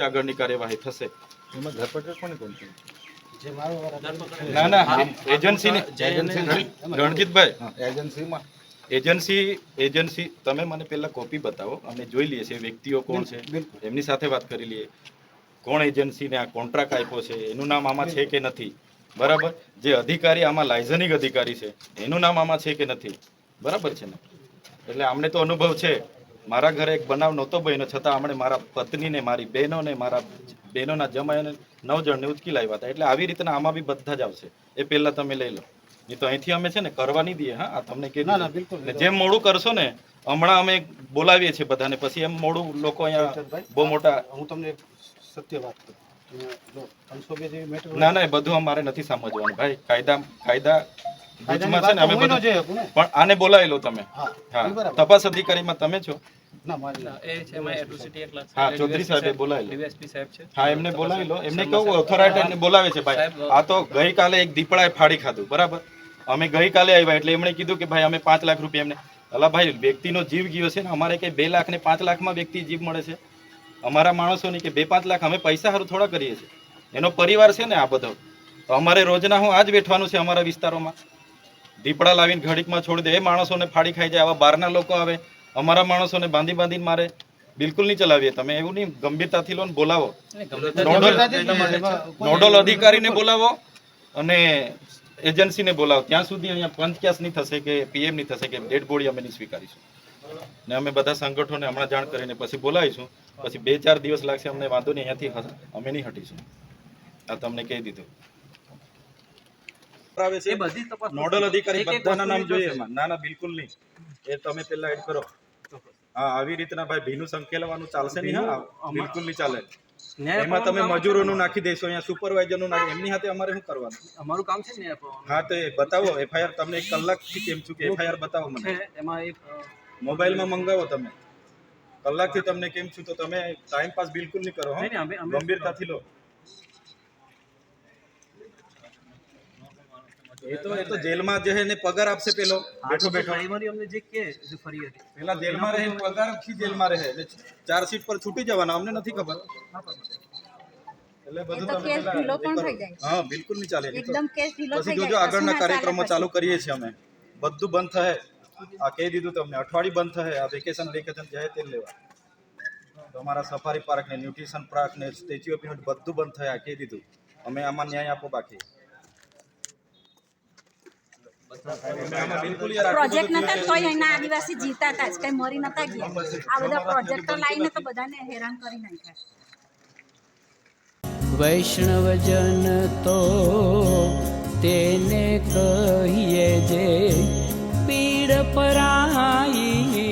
જ આગળની કાર્યવાહી થશે. એમાં ધરપકડ કોને કોણ છે. ના ના એજન્સીની. રણજીતભાઈ. એજન્સીમાં. એજન્સી એજન્સી તમે મને પહેલા કોપી બતાવો. અમે જોઈ લઈએ છીએ વ્યક્તિઓ કોણ છે. એમની સાથે વાત કરી લઈએ. કોણ એજન્સીને આ કોન્ટ્રાક્ટ આપ્યો છે? એનું નામ આમાં છે કે નથી? બરાબર? જે અધિકારી આમાં લાયઝનિક અધિકારી છે એનું નામ આમાં છે કે નથી? બરાબર છે ને? એટલે અમને તો અનુભવ છે. મારા ઘરે એક બનાવ નહોતો બન્યો છતાં આપણે મારા પત્નીને મારી બહેનોને મારા બહેનોના જમાઈને નવ જણને ઉચકી લાવ્યા હતા. એટલે આવી રીતના આમાં બી બધા જ આવશે. એ પહેલાં તમે લઈ લો. એ તો અહીંથી અમે છે ને કરવા નહીં દઈએ હા? આ તમને કે ના, ના, બિલકુલ. જેમ મોડું કરશો ને હમણાં અમે બોલાવીએ છીએ બધાને. પછી એમ મોડું લોકો અહીંયા બહુ મોટા હું તમને સત્ય વાત કરું. ના ના બધું અમારે નથી સમજવાનું ભાઈ કાયદા કાયદા ગુજમાં છે ને અમે બધું પણ આને બોલાવી લો તમે. હા તપાસ અધિકારીમાં તમે છો. ના મારી એ છે એમાં એટ્રોસિટી એક લાખ હા ચૌધરી સાહેબે બોલાવી લો ડીવાયએસપી સાહેબ છે. હા એમને બોલાવી લો એમને કહું ઓથોરાઇટીને બોલાવે છે ભાઈ. આ તો ગઈકાલે એક દીપડાએ ફાડી ખાધું બરાબર? અમે ગઈકાલે આવ્યા એટલે એમણે કીધું કે ભાઈ અમે પાંચ લાખ રૂપિયા એમને. અલા ભાઈ વ્યક્તિનો જીવ ગયો છે ને અમારે કઈ બે લાખ ને પાંચ લાખમાં વ્યક્તિ જીવ મળે છે? અમારા માણસોની કે બે પાંચ લાખ અમે પૈસા સારું થોડા કરીએ છીએ. એનો પરિવાર છે ને આ બધો. તો અમારે રોજના હું આજ બેઠવાનું છે અમારા વિસ્તારોમાં. દીપડા લાવીને ઘડીકમાં છોડી દે એ માણસોને ફાડી ખાઈ જાય આવા બહારના લોકો આવે. અમારા માણસોને બાંધી બાંધીને મારે બિલકુલ નહીં ચલાવીએ. તમે એવું નહીં ગંભીરતાથી લો ને બોલાવો નોડલ અધિકારીને બોલાવો અને એજન્સીને બોલાવો. ત્યાં સુધી અહીંયા પંચક્યાસ નહીં થશે કે પીએમ નહીં થશે કે ડેડ બોડી અમે નહીં સ્વીકારીશું. ને અમે બધા સંગઠનોને હમણાં જાણ કરીને પછી બોલાવીશું. પછી બે ચાર દિવસ લાગશે અમને વાંધો નહીં અહીંયાથી અમે નહીં હટીશું. આ તમને કહી દીધું. આવે છે એ બધી તપાસ નોડલ અધિકારી બધાના નામ જોઈએ. ના ના બિલકુલ નહીં. એ તમે પેલા એડ કરો. હા આવી રીતના ભાઈ ભીનું સંકેલવાનું ચાલશે નહીં હા? બિલકુલ નહીં ચાલે. એમાં તમે મજૂરોનું નાખી દેશો અહીંયા સુપરવાઇઝરનું નાખી એમની હાથે અમારે શું કરવાનું? અમારું કામ છે ને હા તો એ બતાવો એફઆઈઆર તમને એક કલાકથી કેમ છું કે એફઆઈઆર બતાવો મને. એમાં એક મોબાઈલમાં મંગાવો તમે. કલાકથી તમને કેમ છું તો તમે ટાઈમ પાસ બિલકુલ નહીં કરો ગંભીરતાથી લો. એ તો એ તો જેલમાં જે એને પગાર આપશે પેલો. બેઠો બેઠો. અમને જે કે જે ફરી હતી. પેલા જેલમાં રહે પગારથી જેલમાં રહે. એટલે ચાર સીટ પર છૂટી જવાના અમને નથી ખબર. એટલે બધું તમે કેસ ઢીલો પણ થઈ જાય. હા બિલકુલ નહીં ચાલે. એકદમ કેસ ઢીલો પછી થઈ જોજો જાય આગળના ના કાર્યક્રમો ચાલુ કરીએ છીએ અમે. બધું બંધ થશે આ કહી દીધું તમને અઠવાડિયું બંધ થશે આ વેકેશન વેકેશન જાય તે લેવા. તમારા સફારી પાર્ક ને ન્યુટ્રિશન પાર્ક ને સ્ટેચ્યુ ઓફ યુનિટી બધું બંધ થયા કહી દીધું. અમે આમાં ન્યાય આપો બાકી. પ્રોજેક્ટ નતા તોય અહીંના આદિવાસી જીતા હતા જ, કઈ મરી નતા ગયા. આ બધા પ્રોજેક્ટ તો લાવીને તો બધાને હેરાન કરી નાખ્યા વૈષ્ણવજન તો તેને કહીએ જે પીડ પરાઈ